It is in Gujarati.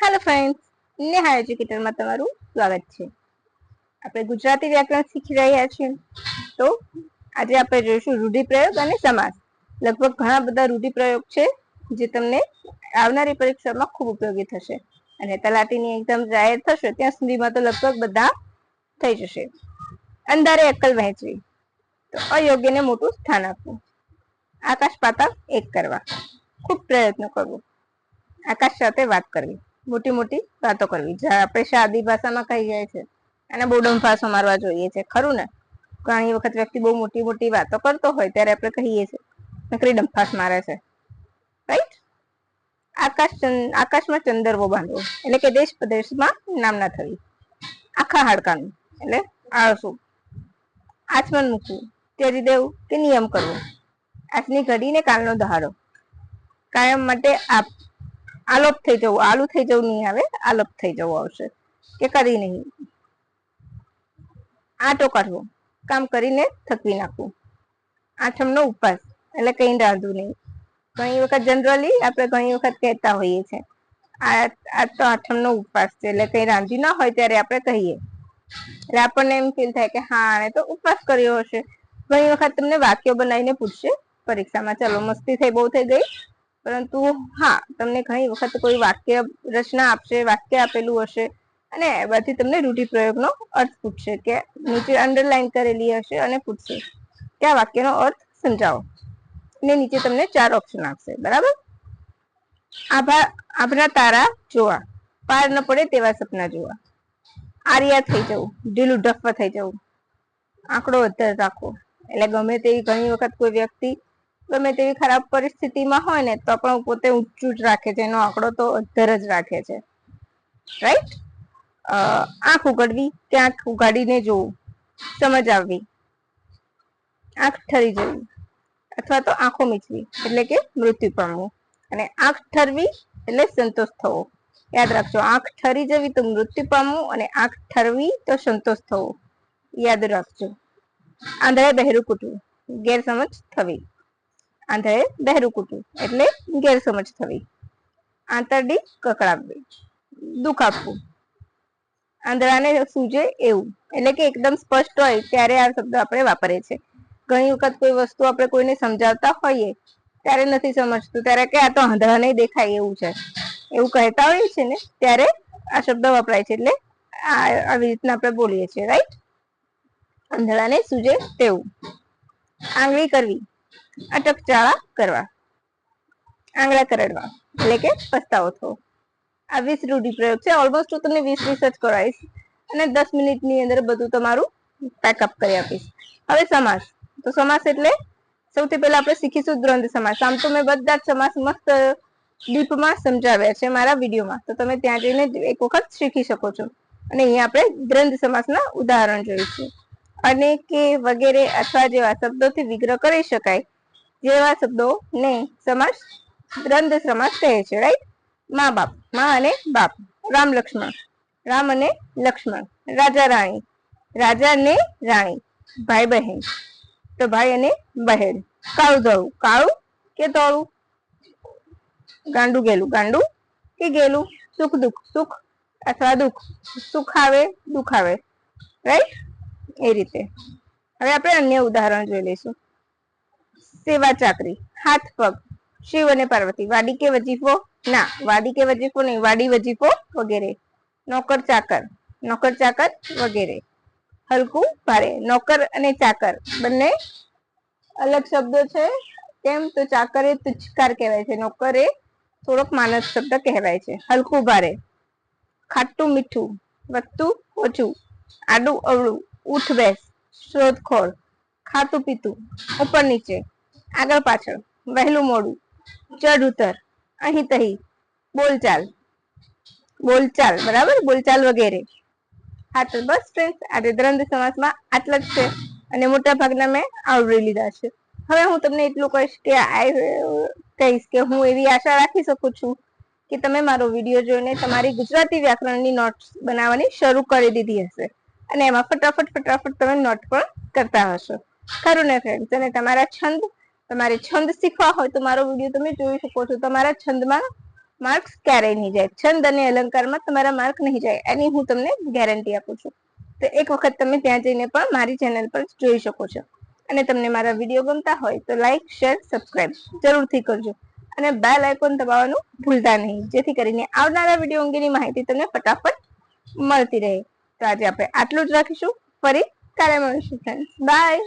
હેલો ફ્રેન્ડ્સ નેહા એજ્યુકેટરમાં તમારું સ્વાગત છે. આપણે ગુજરાતી વ્યાકરણ શીખી રહ્યા છીએ. તો આજે આપણે જોઈશું રૂઢિપ્રયોગ અને સમાસ. લગભગ ઘણા બધા રૂઢિપ્રયોગ છે જે તમને આવનારી પરીક્ષામાં ખૂબ ઉપયોગી થશે. અને તલાટીની એક્ઝામ જાહેર થશે, ત્યાં સુધીમાં તો લગભગ બધા થઈ જશે. અંધારે અક્કલ વહેંચવી. તો અયોગ્યને મોટું સ્થાન આપવું. આકાશ પાતાળ એક કરવા. ખૂબ પ્રયત્ન કરવો. આકાશ સાથે વાત કરવી. મોટી મોટી વાતો કરવી. જે આપણે સાદી ભાષામાં કહી જાય છે. અને બહુ ડંફાસો મારવા જોઈએ છે. ખરું ને? ઘણી વખત વ્યક્તિ બહુ મોટી મોટી વાતો કરતો હોય ત્યારે આપણે કહીએ છીએ નકરી ડંફાસ મારે છે. રાઈટ આકાશ આકાશમાં ચંદરવો બાંધવો. એટલે કે દેશ પ્રદેશમાં નામના થવી. આખા હાડકાનું. એટલે આળસુ. આચમન મૂકવું. ત્યજી દેવું કે નિયમ કરવો. આજની ઘડીને કાલનો દહાડો. કાયમ માટે આપ આલોપ થઈ જવું, આલુ થઈ જવું નહીં આવે, આલોપ થઈ જવું આવશે. કે કરી નહીં. આટો કાઢવો, કામ કરીને થકવી નાખવું. આઠમનો ઉપવાસ, એટલે કઈ રાંધવું નહીં. ઘણી વખત જનરલી આપણે ઘણી વખત કહેતા હોઈએ છીએ, આ આ તો આઠમનો ઉપવાસ છે, એટલે કઈ રાંધ્યું ના હોય ત્યારે આપણે કહીએ. એટલે આપણને એમ ફીલ થાય કે હા, આણે તો ઉપવાસ કર્યો હશે. ઘણી વખત તમને વાક્યો બનાવીને પૂછશે, પરીક્ષામાં, ચલો, મસ્તી થઈ, બહુ થઈ ગઈ. પરંતુ હા, તમને ઘણી વખત કોઈ વાક્ય રચના આપશે, વાક્ય આપેલું હશે અને એમાંથી તમને રૂઢિપ્રયોગનો અર્થ પૂછશે કે નીચે અંડરલાઈન કરેલી હશે અને પૂછશે. કે આ વાક્યનો અર્થ સમજાવો? ને નીચે તમને ચાર ઓપ્શન આપશે, બરાબર? આભા આભરા તારા જોવા, પાર ન પડે તેવા સપના જોવા. આર્યા થઈ જવું ઢીલું ઢફવા થઈ જવું. આંકડો વધારે રાખવો. એટલે ગમે તેવી ઘણી વખત કોઈ વ્યક્તિ ગમે તેવી ખરાબ પરિસ્થિતિમાં હોય ને, તો પણ પોતે ઊંચું જ રાખે છે. એનો આંકડો તો અધર જ રાખે છે. રાઈટ આંખ ઉગાડવી કે આંખ ઉગાડીને જોવું. સમજ આવવી. આંખ ઠરી જવી. અથવા તો આંખો મીચવી, એટલે કે મૃત્યુ પામવું. અને આંખ ઠરવી, એટલે સંતોષ થવો. યાદ રાખજો, આંખ ઠરી જવી તો મૃત્યુ પામવું અને આંખ ઠરવી તો સંતોષ થવો. યાદ રાખજો. આંધળે, બહેરું કૂટવું. ગેરસમજ થવી. આંધળે બહેરું કૂટવું એટલે ગેરસમજ થવી. આંતરડી કકડાવવી. દુઃખ આપવું. આંધળાને સૂજે એવું. એટલે કે એકદમ સ્પષ્ટ હોય ત્યારે આ શબ્દ આપણે વાપરીએ છીએ. ઘણી વખત કોઈ વસ્તુ આપણે કોઈને સમજાવતા હોઈએ ત્યારે નથી સમજતું. ત્યારે કે આ તો આંધળાને દેખાય એવું છે. એવું કહેતા હોઈએ છે ને ત્યારે આ શબ્દ વપરાય છે. એટલે આવી રીતના આપણે બોલીએ છીએ રાઈટ આંધળાને સૂજે તેવું. આંગળી કરવી. અટકચાળા કરવા. આંગળા કરડવા. એટલે કે પસ્તાવો થવો. આ વીસ રૂઢિપ્રયોગ છે. ઓલમોસ્ટ હું તમને વીસ વીસ જ કરાવીશ. અને દસ મિનિટની અંદર બધું તમારું પેકઅપ કરી આપીશ. હવે સમાસ. તો સમાસ એટલે સૌથી પહેલા આપણે શીખીશું દ્વંદ સમાસ. આમ તો મેં બધા જ સમાસ મસ્ત ડીપમાં સમજાવ્યા છે મારા વિડીયોમાં. તો તમે ત્યાં જઈને એક વખત શીખી શકો છો. અને અહીંયા આપણે દ્વંદ સમાસના ઉદાહરણ જોઈશું. અને કે વગેરે અથવા જેવા શબ્દોથી વિગ્રહ કરી શકાય. જેવા શબ્દોને સમાસ, દ્વંદ સમાસ કહે છે રાઈટ મા બાપ, મા અને બાપ, રામ લક્ષ્મણ, રામ અને લક્ષ્મણ, રાજા રાણી, રાજા ને રાણી, ભાઈ બહેન, તો ભાઈ અને બહેન, કાળું ધોળું, કાળું કે ધોળું? ગાંડું ગેલું, ગાંડું કે ગેલું? સુખ દુઃખ, સુખ અથવા દુઃખ, સુખ આવે, દુઃખ આવે રાઈટ એ રીતે. હવે આપણે અન્ય ઉદાહરણ જોઈ લઈશું. સેવા ચાકરી, હાથ પગ, શિવ અને પાર્વતી, વાડી કે વજીફો, ના, વાડી કે વજીફો નહીં, વાડી વજીફો વગેરે, નોકર ચાકર નોકર ચાકર વગેરે, હલકું ભારે, નોકર અને ચાકર, બંને અલગ શબ્દો છે, કેમ તો ચાકર એ તુચ્છકાર કહેવાય છે, નોકર એ થોડોક માનસ શબ્દ કહેવાય છે, હલકું ભારે, ખાટું મીઠું વધતું ઓછું, આડું અવળું ઉઠ બેસ, શોધખોળ ખાતું પીતું, ઉપર નીચે આગળ પાછળ, વહેલું મોડું, ચઢ ઉતર, અહીં તહી, બોલચાલ બોલચાલ, બરાબર? બોલચાલ વગેરે. હા, તો બસ ફ્રેન્ડ્સ આજે દ્વંદ સમાસમાં આટલા જ છે અને મોટા ભાગના મેં આવરી લીધા છે. હવે હું તમને એટલું કહીશ કે કહીશ કે હું એવી આશા રાખી શકું છું કે તમે મારો વીડિયો જોઈને તમારી ગુજરાતી વ્યાકરણની નોટ્સ બનાવવાની શરૂ કરી દીધી હશે અને એમાં ફટાફટ ફટાફટ તમે નોટ પણ કરતા હશો. ખરું ને ફ્રેન્ડ્સ અને તમારા છંદ તમારે છંદ શીખવા હોય તો મારો વીડિયો તમે જોઈ શકો છો. તમારા છંદમાં માર્ક્સ ક્યારેય નહીં જાય. છંદ અને અલંકારમાં તમારા માર્ક નહીં જાય એની હું તમને ગેરંટી આપું છું. તો એક વખત તમે ત્યાં જઈને પણ મારી ચેનલ પર જોઈ શકો છો. અને તમને મારા વીડિયો ગમતા હોય તો લાઈક શેર સબસ્ક્રાઈબ જરૂરથી કરજો. અને બેલ આઇકોન દબાવવાનું ભૂલતા નહીં. જેથી કરીને આવનારા વીડિયો અંગેની માહિતી તમને ફટાફટ મળતી રહે. તો આજે આપણે આટલું જ રાખીશું. ફરી કાલે મળીશું ફ્રેન્ડ્સ બાય